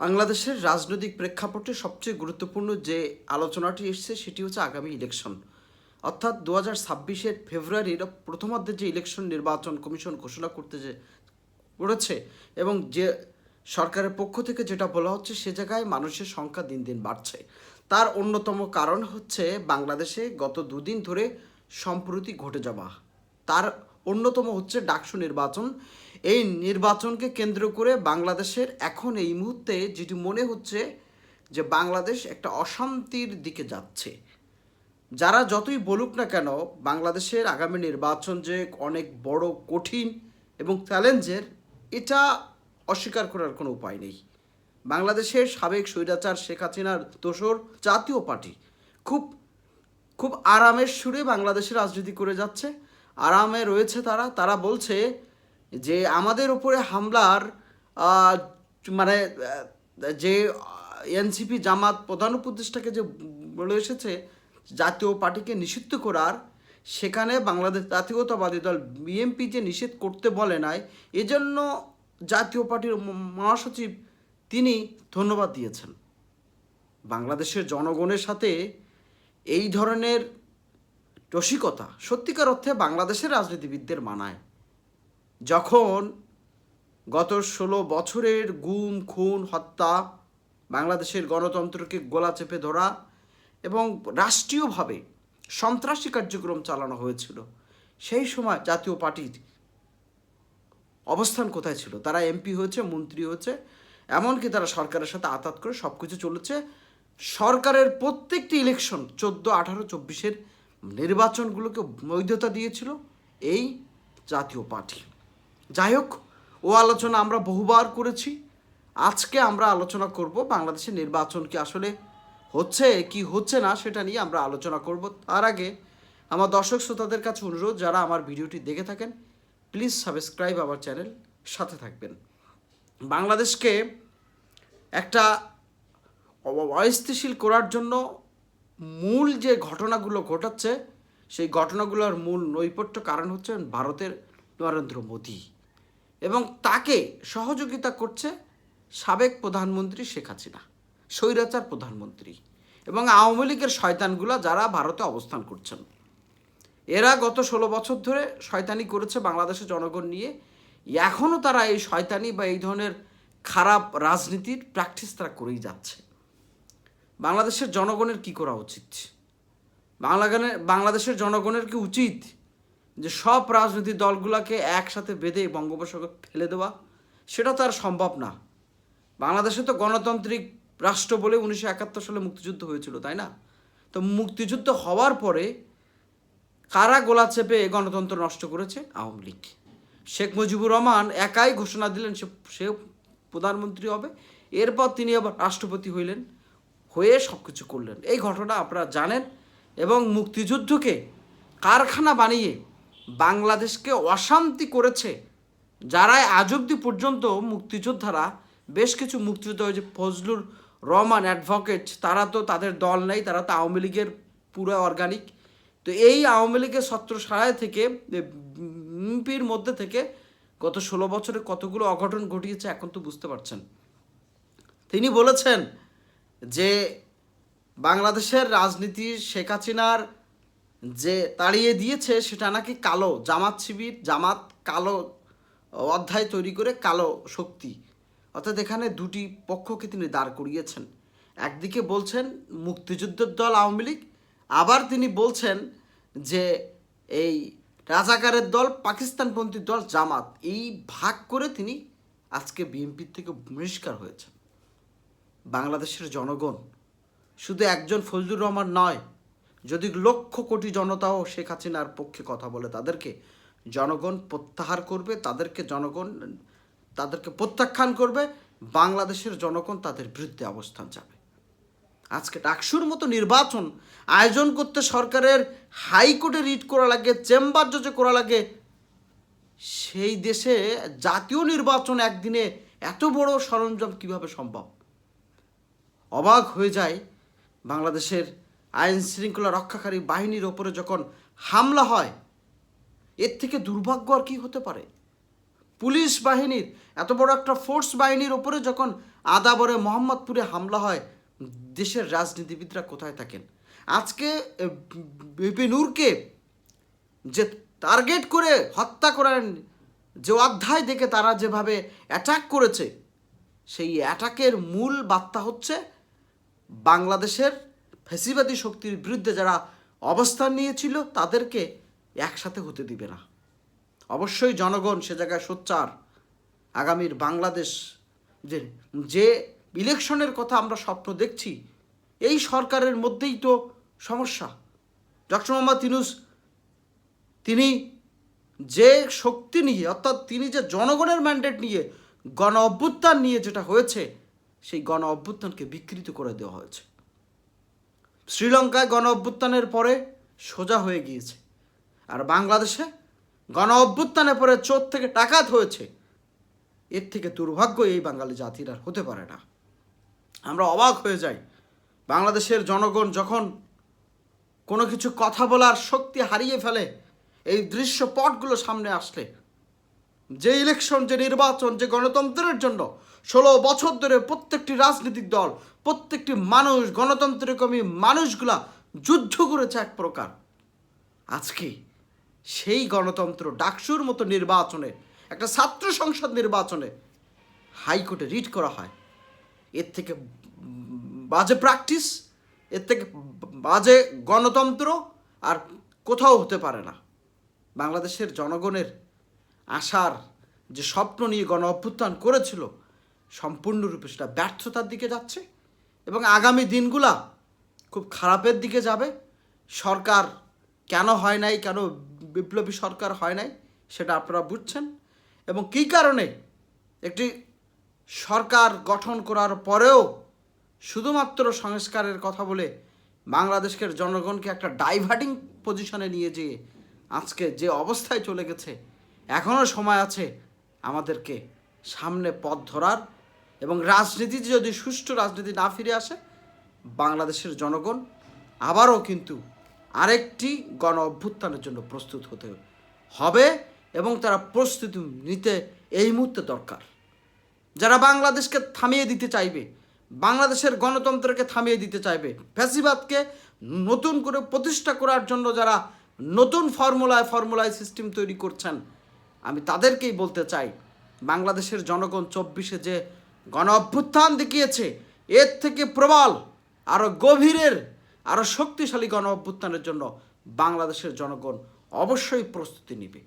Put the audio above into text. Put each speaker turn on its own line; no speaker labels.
বাংলাদেশের রাজনৈতিক প্রেক্ষাপটে সবচেয়ে গুরুত্বপূর্ণ যে আলোচনাটি এসছে সেটি হচ্ছে আগামী ইলেকশন। অর্থাৎ দু হাজার ছাব্বিশের ফেব্রুয়ারির প্রথমার্ধে যে ইলেকশন নির্বাচন কমিশন ঘোষণা করতে যে করেছে এবং যে সরকারের পক্ষ থেকে যেটা বলা হচ্ছে সে জায়গায় মানুষের সংখ্যা দিন দিন বাড়ছে। তার অন্যতম কারণ হচ্ছে বাংলাদেশে গত দুদিন ধরে সম্প্রতি ঘটে যাওয়া। তার অন্যতম হচ্ছে ডাকসু নির্বাচন। এই নির্বাচনকে কেন্দ্র করে বাংলাদেশের এখন এই মুহূর্তে যেটি মনে হচ্ছে যে বাংলাদেশ একটা অশান্তির দিকে যাচ্ছে। যারা যতই বলুক না কেন, বাংলাদেশের আগামী নির্বাচন যে অনেক বড় কঠিন এবং চ্যালেঞ্জের, এটা অস্বীকার করার কোনো উপায় নেই। বাংলাদেশের সাবেক স্বৈরাচার শেখ হাসিনার দোসর জাতীয় পার্টি খুব খুব আরামের সুরে বাংলাদেশের রাজনীতি করে যাচ্ছে। আরামে রয়েছে তারা তারা বলছে যে আমাদের উপরে হামলার মানে যে এনসিপি জামাত প্রধান উপদেষ্টাকে যে বলে এসেছে, জাতীয় পার্টিকে নিষিদ্ধ করার, সেখানে বাংলাদেশ জাতীয়তাবাদী দল বিএনপি যে নিষেধ করতে বলে নাই, এজন্য জাতীয় পার্টির মহাসচিব তিনি ধন্যবাদ দিয়েছেন। বাংলাদেশের জনগণের সাথে এই ধরনের রসিকতা সত্যিকার অর্থে বাংলাদেশের রাজনীতিবিদদের মানায়। যখন গত ষোলো বছরের গুম, খুন, হত্যা বাংলাদেশের গণতন্ত্রকে গোলা চেপে ধরা এবং রাষ্ট্রীয়ভাবে সন্ত্রাসী কার্যক্রম চালানো হয়েছিল, সেই সময় জাতীয় পার্টির অবস্থান কোথায় ছিল? তারা এমপি হয়েছে, মন্ত্রী হয়েছে, এমনকি তারা সরকারের সাথে আতাত করে সব কিছু চলেছে। সরকারের প্রত্যেকটি ইলেকশন চোদ্দ, আঠারো, চব্বিশের নির্বাচনগুলোকে বৈধতা দিয়েছিল এই জাতীয় পার্টি। যাই হোক ও আলোচনা আমরা বহুবার করেছি। আজকে আমরা আলোচনা করব বাংলাদেশের নির্বাচন কি আসলে হচ্ছে, কি হচ্ছে না সেটা নিয়ে আমরা আলোচনা করব। তার আগে আমার দর্শক শ্রোতাদের কাছে অনুরোধ, যারা আমার ভিডিওটি দেখে থাকেন প্লিজ সাবস্ক্রাইব আমার চ্যানেল সাথে থাকবেন। বাংলাদেশকে একটা অস্থিতিশীল করার জন্য মূল যে ঘটনাগুলো ঘটাচ্ছে, সেই ঘটনাগুলোর মূল নৈপট্য কারণ হচ্ছে ভারতের নরেন্দ্র মোদী। এবং তাকে সহযোগিতা করছে সাবেক প্রধানমন্ত্রী শেখ হাসিনা, স্বৈরাচার প্রধানমন্ত্রী এবং আওয়ামী লীগের শয়তানগুলা যারা ভারতে অবস্থান করছেন। এরা গত ষোলো বছর ধরে শয়তানি করেছে বাংলাদেশের জনগণ নিয়ে। এখনও তারা এই শয়তানি বা এই ধরনের খারাপ রাজনীতির প্র্যাকটিস তারা করেই যাচ্ছে। বাংলাদেশের জনগণের কি করা উচিত? বাংলাগণের বাংলাদেশের জনগণের কি উচিত যে সব রাজনৈতিক দলগুলোকে একসাথে বেঁধে বঙ্গোপসাগর ফেলে দেওয়া, সেটা তো আর সম্ভব না। বাংলাদেশে তো গণতান্ত্রিক রাষ্ট্র বলে উনিশশো একাত্তর সালে মুক্তিযুদ্ধ হয়েছিল, তাই না? তো মুক্তিযুদ্ধ হওয়ার পরে কারা গোলা চেপে গণতন্ত্র নষ্ট করেছে? আওয়ামী লীগ। শেখ মুজিবুর রহমান একাই ঘোষণা দিলেন সে সে প্রধানমন্ত্রী হবে। এরপর তিনি আবার রাষ্ট্রপতি হইলেন, হয়ে সব কিছু করলেন। এই ঘটনা আপনারা জানেন এবং মুক্তিযুদ্ধকে কারখানা বানিয়ে বাংলাদেশকে অশান্তি করেছে। যারা আজ অব্দি পর্যন্ত মুক্তিযোদ্ধারা, বেশ কিছু মুক্তিযোদ্ধা হয়েছে ফজলুর রহমান অ্যাডভোকেট তারা তো তাদের দল নেই, তারা তো আওয়ামী লীগের পুরো অর্গানিক তো এই আওয়ামী লীগের ছত্রছায়ায় থেকে বিএনপির মধ্যে থেকে গত ষোলো বছরে কতগুলো অঘটন ঘটিয়েছে এখন তো বুঝতে পারছেন। তিনি বলেছেন যে বাংলাদেশের রাজনীতি শেখ হাসিনার যে তাড়িয়ে দিয়েছে সেটা নাকি কালো জামাত শিবির, জামাত কালো অধ্যায় তৈরি করে কালো শক্তি। অর্থাৎ এখানে দুটি পক্ষকে তিনি দাঁড় করিয়েছেন। একদিকে বলছেন মুক্তিযুদ্ধের দল আওয়ামী লীগ, আবার তিনি বলছেন যে এই রাজাকারের দল, পাকিস্তানপন্থী দল, জামাত। এই ভাগ করে তিনি আজকে বিএনপির থেকে বহিষ্কার হয়েছেন। বাংলাদেশের জনগণ শুধু একজন ফজলুর রহমান নয় যদি লক্ষ কোটি জনতাও শেখ হাসিনার পক্ষে কথা বলে তাদেরকে জনগণ প্রত্যাহার করবে, তাদেরকে জনগণ, তাদেরকে প্রত্যাখ্যান করবে, বাংলাদেশের জনগণ তাদের বিরুদ্ধে অবস্থান যাবে আজকে ডাকসুর মতো নির্বাচন আয়োজন করতে সরকারের হাইকোর্টে রিট করা লাগে, চেম্বার জজে করা লাগে, সেই দেশে জাতীয় নির্বাচন একদিনে এত বড় সরঞ্জাম কীভাবে সম্ভব? অবাক হয়ে যায় বাংলাদেশের আইন শৃঙ্খলা রক্ষাকারী বাহিনীর ওপরে যখন হামলা হয়, এর থেকে দুর্ভাগ্য আর কি হতে পারে? পুলিশ বাহিনীর, এত বড় একটা ফোর্স বাহিনীর ওপরে যখন আদাবরে মোহাম্মদপুরে হামলা হয়, দেশের রাজনীতিবিদরা কোথায় থাকেন? আজকে বিপি নূরকে যে টার্গেট করে হত্যা করেন, যে অধ্যায় দেখে তারা যেভাবে অ্যাটাক করেছে, সেই অ্যাটাকের মূল বার্তা হচ্ছে বাংলাদেশের ফেসিবাদী শক্তির বিরুদ্ধে যারা অবস্থান নিয়েছিল, তাদেরকে একসাথে হতে দিবে না। অবশ্যই জনগণ সে জায়গায় সোচ্চার। আগামীর বাংলাদেশ যে যে ইলেকশনের কথা আমরা স্বপ্ন দেখছি, এই সরকারের মধ্যেই তো সমস্যা। ডক্টর মোহাম্মদ ইউনুস, তিনি যে শক্তি নিয়ে, অর্থাৎ তিনি যে জনগণের ম্যান্ডেট নিয়ে গণ অভ্যুত্থান নিয়ে যেটা হয়েছে, সেই গণ অভ্যুত্থানকে বিকৃত করে দেওয়া হয়েছে। শ্রীলঙ্কায় গণ অভ্যুত্থানের পরে সোজা হয়ে গিয়েছে। আর বাংলাদেশে গণ অভ্যুত্থানের পরে চোর থেকে টাকাত হয়েছে। এর থেকে দুর্ভাগ্য এই বাঙালি জাতির আর হতে পারে না। আমরা অবাক হয়ে যাই। বাংলাদেশের জনগণ যখন কোনো কিছু কথা বলার শক্তি হারিয়ে ফেলে, এই দৃশ্যপটগুলো সামনে আসলে যে ইলেকশন, যে নির্বাচন, যে গণতন্ত্রের জন্য ষোলো বছর ধরে প্রত্যেকটি রাজনৈতিক দল, প্রত্যেকটি মানুষ, গণতন্ত্রের কর্মী মানুষগুলা যুদ্ধ করেছে এক প্রকার। আজকে সেই গণতন্ত্র ডাকসুর মতো নির্বাচনে, একটা ছাত্র সংসদ নির্বাচনে হাইকোর্টে রিট করা হয়। এর থেকে বাজে প্র্যাকটিস, এর থেকে বাজে গণতন্ত্র আর কোথাও হতে পারে না। বাংলাদেশের জনগণের আশার যে স্বপ্ন নিয়ে গণ অভ্যুত্থান করেছিল, সম্পূর্ণরূপে সেটা ব্যর্থতার দিকে যাচ্ছে এবং আগামী দিনগুলা খুব খারাপের দিকে যাবে। সরকার কেন হয় নাই, কেন বিপ্লবী সরকার হয় নাই, সেটা আপনারা বুঝছেন এবং কী কারণে একটি সরকার গঠন করার পরেও শুধুমাত্র সংস্কারের কথা বলে বাংলাদেশের জনগণকে একটা ডাইভার্টিং পজিশনে নিয়ে যেয়ে আজকে যে অবস্থায় চলে গেছে এখনও সময় আছে আমাদেরকে সামনে পথ ধরার এবং রাজনীতি, যদি সুষ্ঠু রাজনীতি না ফিরে আসে, বাংলাদেশের জনগণ আবারও কিন্তু আরেকটি গণ অভ্যুত্থানের জন্য প্রস্তুত হতে হবে এবং তারা প্রস্তুতি নিতে এই মুহূর্তে দরকার। যারা বাংলাদেশকে থামিয়ে দিতে চাইবে, বাংলাদেশের গণতন্ত্রকে থামিয়ে দিতে চাইবে, ফ্যাসিবাদকে নতুন করে প্রতিষ্ঠা করার জন্য যারা নতুন ফর্মুলায় ফর্মুলায় সিস্টেম তৈরি করছেন আমি তাদেরকেই বলতে চাই, বাংলাদেশের জনগণ চব্বিশে যে গণ অভ্যুত্থান দেখিয়েছে, এর থেকে প্রবল, আরও গভীরের, আরও শক্তিশালী গণ অভ্যুত্থানের জন্য বাংলাদেশের জনগণ অবশ্যই প্রস্তুতি নেবে।